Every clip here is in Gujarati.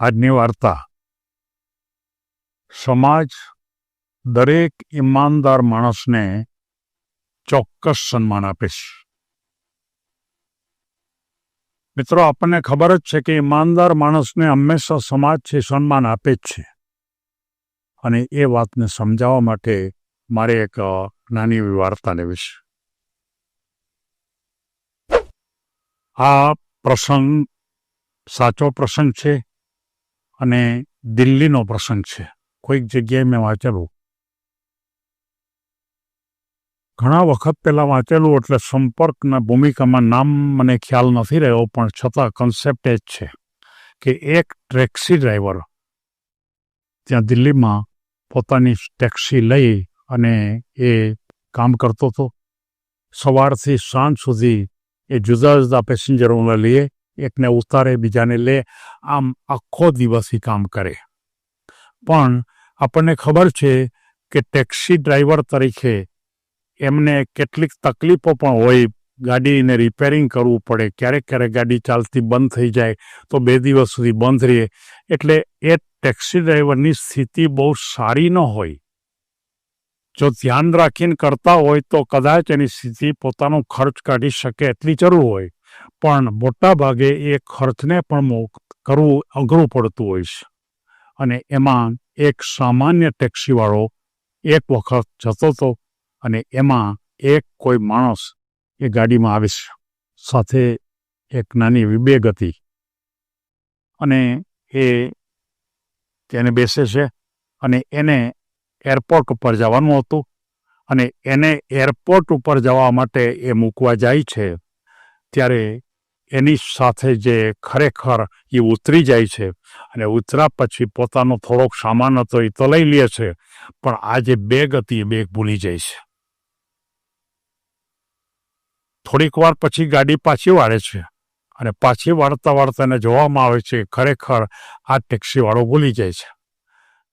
આજની વાર્તા. સમાજ દરેક ઈમાનદાર માણસને ચોક્કસ સન્માન આપે છે. મિત્રો, આપણને ખબર જ છે કે ઈમાનદાર માણસને હંમેશા સમાજ છે સન્માન આપે જ છે. અને એ વાતને સમજાવવા માટે મારે એક નાની એવી વાર્તા લેવી આ પ્રસંગ સાચો પ્રસંગ છે. અને દિલ્હીનો પ્રસંગ છે. કોઈક જગ્યાએ મેં વાંચેલું. ઘણા વખત પહેલા વાંચેલું એટલે સંપર્કના ભૂમિકામાં નામ મને ખ્યાલ નથી રહ્યો, પણ છતાં કન્સેપ્ટ એ જ છે કે એક ટેક્સી ડ્રાઈવર ત્યાં દિલ્હીમાં પોતાની ટેક્સી લઈ અને એ કામ કરતો હતો. સવારથી સાંજ સુધી એ જુદા જુદા પેસેન્જરોને લઈએ એકને ઉતારે બીજાને લે, આમ આખો દિવસ એ કામ કરે. પણ આપણને ખબર છે કે ટેક્સી ડ્રાઈવર તરીકે એમને કેટલીક તકલીફો પણ હોય. ગાડીને રિપેરિંગ કરવું પડે. ક્યારેક ક્યારેક ગાડી ચાલતી બંધ થઈ જાય તો બે દિવસ સુધી બંધ રહે. એટલે એ ટેક્સી ડ્રાઈવરની સ્થિતિ બહુ સારી ન હોય. જો ધ્યાન રાખીને કરતા હોય તો કદાચ એની સ્થિતિ પોતાનો ખર્ચ કાઢી શકે એટલી જરૂર હોય. પણ મોટા ભાગે એ ખર્ચને પણ કરવું અઘરું પડતું હોય છે. અને એમાં એક સામાન્ય ટેક્સીવાળો એક વખત જતો હતો અને એમાં એક કોઈ માણસ એ ગાડીમાં આવે છે. સાથે એક નાની વિબેગ હતી. અને એ તેને બેસે છે અને એને એરપોર્ટ ઉપર જવાનું હતું અને એને એરપોર્ટ ઉપર જવા માટે એ મૂકવા જાય છે. ત્યારે એની સાથે જે ખરેખર એ ઉતરી જાય છે અને ઉતરા પછી પોતાનો થોડોક સામાન હતો એ તો લઈ લે છે, પણ આ જે બેગ હતી એ બેગ ભૂલી જાય છે. થોડીક વાર પછી ગાડી પાછી વાળે છે અને પાછી વાળતા વાળતા એને જોવામાં આવે છે ખરેખર આ ટેક્સીવાળો ભૂલી જાય છે.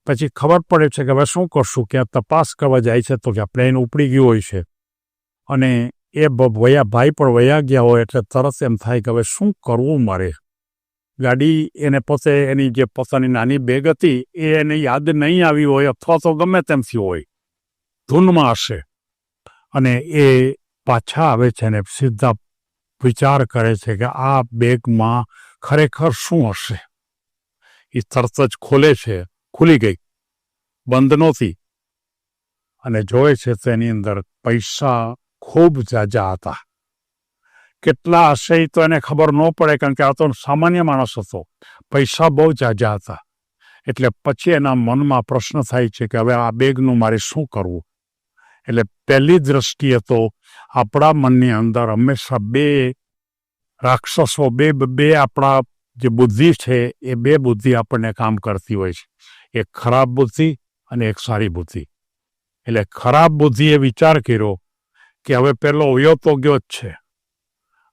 પછી ખબર પડે છે કે હવે શું કરશું? ક્યાં તપાસ કરવા જાય છે તો કે પ્લેન ઉપડી ગયું હોય છે. અને એ વયા ભાઈ પણ વયા ગયા હોય એટલે તરત એમ થાય કે હવે શું કરવું મારે? ગાડી એને પોતે એની જે પોતાની નાની બેગ હતી, એ એને યાદ નહીં આવી હોય અથવા તો ગમે તેમ થયું હોય. ધૂનમાં હશે. અને એ પાછા આવે છે ને સીધા વિચાર કરે છે કે આ બેગમાં ખરેખર શું હશે? એ તરત જ ખોલે છે, ખુલી ગઈ. બંધ નહોતી. અને જોવે છે તો એની અંદર પૈસા ખૂબ જાજા હતા. કેટલા હશે તો એને ખબર ન પડે, કારણ કે આ તો સામાન્ય માણસ હતો. પૈસા બહુ જાજા હતા. એટલે પછી એના મનમાં પ્રશ્ન થાય છે કે હવે આ બેગનું મારે શું કરવું? એટલે પહેલી દ્રષ્ટિએ તો આપણા મનની અંદર હંમેશા બે રાક્ષસો, બે બે આપણા જે બુદ્ધિ છે, એ બે બુદ્ધિ આપણને કામ કરતી હોય છે. એક ખરાબ બુદ્ધિ અને એક સારી બુદ્ધિ. એટલે ખરાબ બુદ્ધિએ વિચાર કર્યો કે હવે પેલો વયો તો ગયો જ છે.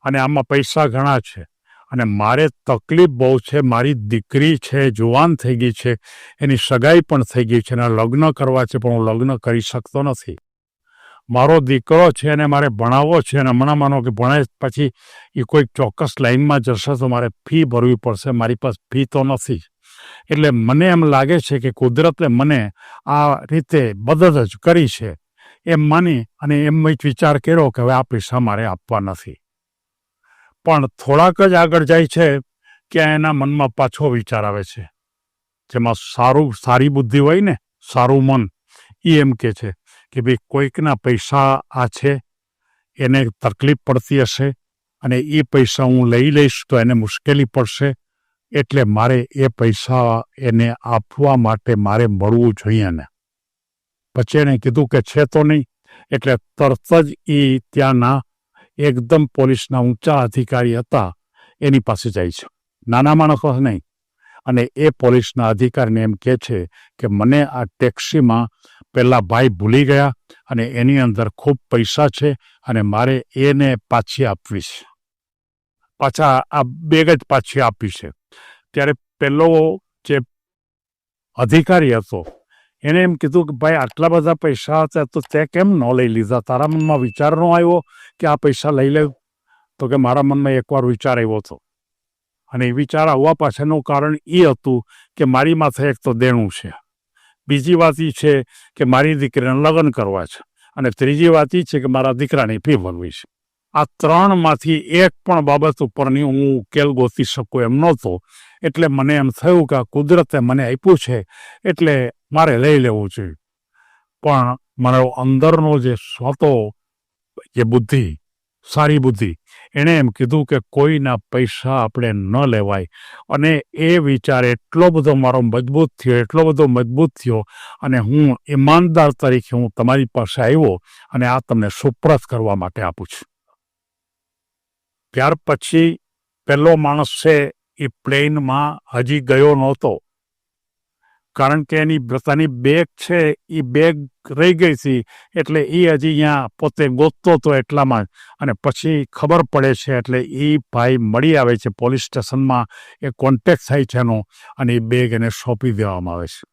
અને આમાં પૈસા ઘણા છે. અને મારે તકલીફ બહુ છે, મારી દીકરી છે, જુવાન થઈ ગઈ છે, એની સગાઈ પણ થઈ ગઈ છે અને લગ્ન કરવા છે, પણ હું લગ્ન કરી શકતો નથી. મારો દીકરો છે અને મારે ભણાવવો છે અને હમણાં માનો કે ભણે પછી એ કોઈક ચોક્કસ લાઈનમાં જશે તો મારે ફી ભરવી પડશે, મારી પાસે ફી તો નથી એટલે મને એમ લાગે છે કે કુદરતે મને આ રીતે મદદ જ કરી છે. એમ માની અને એમ જ વિચાર કર્યો કે હવે આ પૈસા મારે આપવા નથી. પણ થોડાક જ આગળ જાય છે કે એના મનમાં પાછો વિચાર આવે છે. જેમાં સારું, સારી બુદ્ધિ હોય ને, સારું મન એ એમ કે છે કે ભાઈ કોઈકના પૈસા આ છે, એને તકલીફ પડતી હશે અને એ પૈસા હું લઈ લઈશ તો એને મુશ્કેલી પડશે, એટલે મારે એ પૈસા એને આપવા માટે મારે મળવું જોઈએ ને. પછી એણે કીધું કે છે તો નહીં, એટલે તરત જ એ ત્યાંના એકદમ પોલીસના ઊંચા અધિકારી હતા, એની પાસે જાય છે. નાના માણસો નહીં. અને એ પોલીસના અધિકારીને એમ કહે છે કે મને આ ટેક્સીમાં પહેલાં ભાઈ ભૂલી ગયા અને એની અંદર ખૂબ પૈસા છે અને મારે એને પાછી આપવી છે. પાછા આ બેગ જ પાછી આપી છે. ત્યારે પેલો જે અધિકારી હતો એણે એમ કીધું કે, ભાઈ, આટલા બધા પૈસા હતા તો તે કેમ ન લઈ લીધા? તારા મનમાં વિચાર ન આવ્યો કે આ પૈસા લઈ લેવું? તો કે, મારા મનમાં એકવાર વિચાર આવ્યો હતો. અને એ વિચાર આવવા પાછળનું કારણ એ હતું કે, મારી માથે એક તો દેણું છે. બીજી વાત એ છે કે, મારી દીકરીને લગ્ન કરવા છે. અને ત્રીજી વાત એ છે કે, મારા દીકરાની ફી ભરવી છે. આ ત્રણમાંથી એક પણ બાબત ઉપરની હું ઉકેલ ગોતી શકું એમ નહોતો. એટલે મને એમ થયું કે, આ કુદરતે મને આપ્યું છે. એટલે મારે લઈ લેવું જોઈએ પણ મારો અંદરનો જે સ્વતો જે બુદ્ધિ, સારી બુદ્ધિ, એણે એમ કીધું કે કોઈના પૈસા આપણે ન લેવાય. અને એ વિચાર એટલો બધો મારો મજબૂત થયો, એટલો બધો મજબૂત થયો અને હું ઈમાનદાર તરીકે હું તમારી પાસે આવ્યો અને આ તમને સુપ્રત કરવા માટે આપું છું. ત્યાર પછી પહેલો માણસ છે એ પ્લેનમાં હજી ગયો નહોતો. કારણ કે એની પોતાની બેગ છે એ બેગ રહી ગઈ હતી, એટલે એ હજી અહીંયા પોતે ગોતતો હતો એટલામાં. અને પછી ખબર પડે છે, એટલે એ ભાઈ મળી આવે છે પોલીસ સ્ટેશનમાં, એ કોન્ટેક્ટ થાય છે એનો, અને એ બેગ એને સોંપી દેવામાં આવે છે.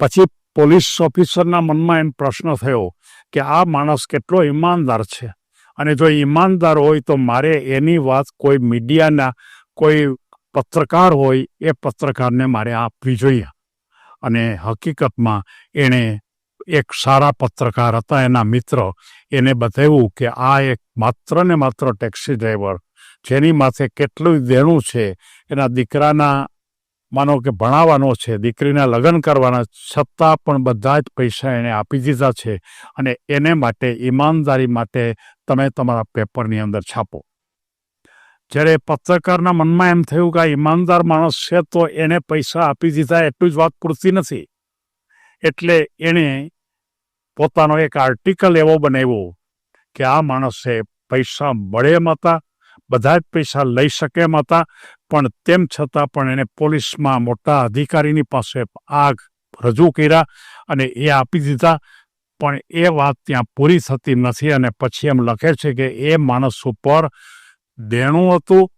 પછી પોલીસ ઓફિસરના મનમાં એમ પ્રશ્ન થયો કે આ માણસ કેટલો ઈમાનદાર છે? અને જો ઈમાનદાર હોય તો મારે એની વાત કોઈ મીડિયાના કોઈ પત્રકાર હોય, એ પત્રકારને મારે આપવી જોઈએ. અને હકીકતમાં એણે એક સારા પત્રકાર હતા, એના મિત્ર. એને બતાવ્યું કે આ એક માત્ર ને માત્ર ટેક્સી ડ્રાઈવર જેની માથે કેટલું દેણું છે, એના દીકરાના માનો કે ભણાવવાનો છે, દીકરીના લગ્ન કરવાના, છતાં પણ બધા જ પૈસા એણે આપી દીધા છે. અને એને માટે, ઈમાનદારી માટે તમે તમારા પેપરની અંદર છાપો. જ્યારે પત્રકારના મનમાં એમ થયું કે આ ઈમાનદાર માણસ છે, તો એને પૈસા આપી દીધા એટલું જ વાત પૂરતી નથી. એટલે એણે પોતાનો એક આર્ટિકલ એવો બનાવ્યો કે આ માણસે પૈસા મળે એમ હતા, બધા જ પૈસા લઈ શકે એમ હતા, પણ તેમ છતાં પણ એને પોલીસમાં મોટા અધિકારીની પાસે આગ રજૂ કર્યા અને એ આપી દીધા. પણ એ વાત ત્યાં પૂરી થતી નથી અને પછી એમ લખે છે કે એ માણસ ઉપર દેણું હતું.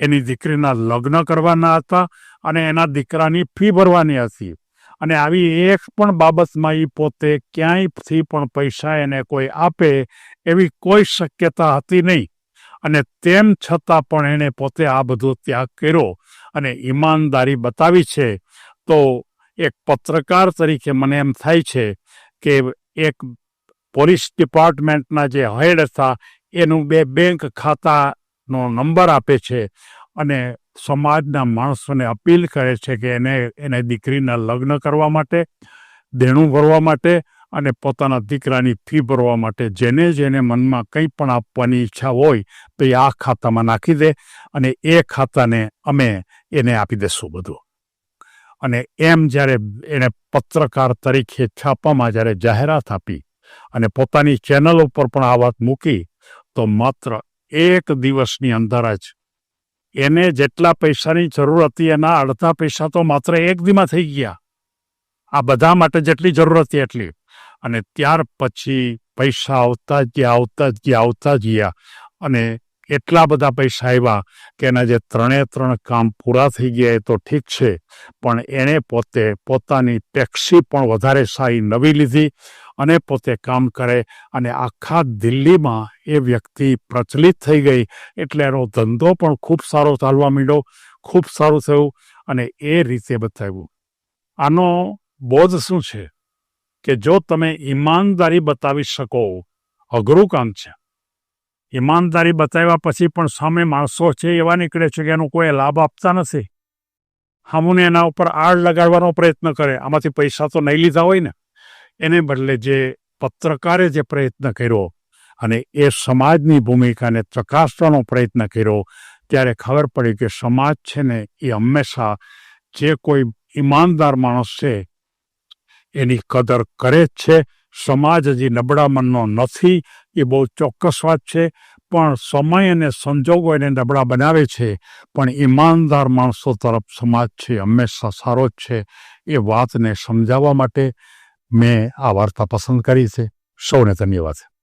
એની દીકરીના લગ્ન કરવાના હતા અને એના દીકરાની ફી ભરવાની હતી. અને આવી એક પણ બાબતમાં એ પોતે ક્યાંયથી પણ પૈસા એને કોઈ આપે એવી કોઈ શક્યતા હતી નહીં. અને તેમ છતાં પણ એણે પોતે આ બધો ત્યાગ કર્યો અને ઈમાનદારી બતાવી છે. તો એક પત્રકાર તરીકે મને એમ થાય છે કે એક પોલીસ ડિપાર્ટમેન્ટના જે હેડ હતા એનું બે બેંક ખાતાનો નંબર આપે છે અને સમાજના માણસોને અપીલ કરે છે કે એને એને દીકરીના લગ્ન કરવા માટે, દેણું ભરવા માટે અને પોતાના દીકરાની ફી ભરવા માટે જેને જેને મનમાં કંઈ પણ આપવાની ઈચ્છા હોય તો એ આ ખાતામાં નાખી દે અને એ ખાતાને અમે એને આપી દેશું બધું. અને એમ જ્યારે એને પત્રકાર તરીકે છાપામાં જ્યારે જાહેરાત આપી અને પોતાની ચેનલ ઉપર પણ આ વાત મૂકી તો માત્ર એક દિવસની અંદર જ. એને જેટલા પૈસાની જરૂર હતી, એના અડધા પૈસા તો માત્ર એક દીમાં થઈ ગયા. આ બધા માટે જેટલી જરૂર હતી એટલી. અને ત્યાર પછી પૈસા આવતા જ ગયા, આવતા જ ગયા, આવતા જ ગયા. અને એટલા બધા પૈસા આવ્યા કે એના જે ત્રણે ત્રણ કામ પૂરા થઈ ગયા એ તો ઠીક છે, પણ એણે પોતે પોતાની ટેક્સી પણ વધારે સારી નવી લીધી અને પોતે કામ કરે અને આખા દિલ્હીમાં એ વ્યક્તિ પ્રચલિત થઈ ગઈ એટલે એનો ધંધો પણ ખૂબ સારો ચાલવા માંડ્યો, ખૂબ સારું થયું અને એ રીતે બતાવ્યું. આનો બોધ શું છે? કે જો તમે ઈમાનદારી બતાવી શકો, અઘરું કામ છે. ઈમાનદારી બતાવ્યા પછી પણ સામે માણસો છે એવા નીકળે છે કે એનો કોઈ લાભ આપતા નથી. હામુને એના ઉપર આડ લગાડવાનો પ્રયત્ન કરે. આમાંથી પૈસા તો નહીં લીધા હોય ને. એને બદલે જે પત્રકારે જે પ્રયત્ન કર્યો અને એ સમાજની ભૂમિકાને ચકાસવાનો પ્રયત્ન કર્યો, ત્યારે ખબર પડી કે સમાજ છે ને એ હંમેશા જે કોઈ ઈમાનદાર માણસ છે, એની કદર કરે જ છે. સમાજ હજી નબળા મનનો નથી. એ બહુ ચોક્કસ વાત છે. પણ સમય અને સંજોગો એને નબળા બનાવે છે. પણ ઈમાનદાર માણસો તરફ સમાજ છે, હંમેશા સારો જ છે. એ વાતને સમજાવવા માટે મેં આ વાર્તા પસંદ કરી છે. સૌને ધન્યવાદ.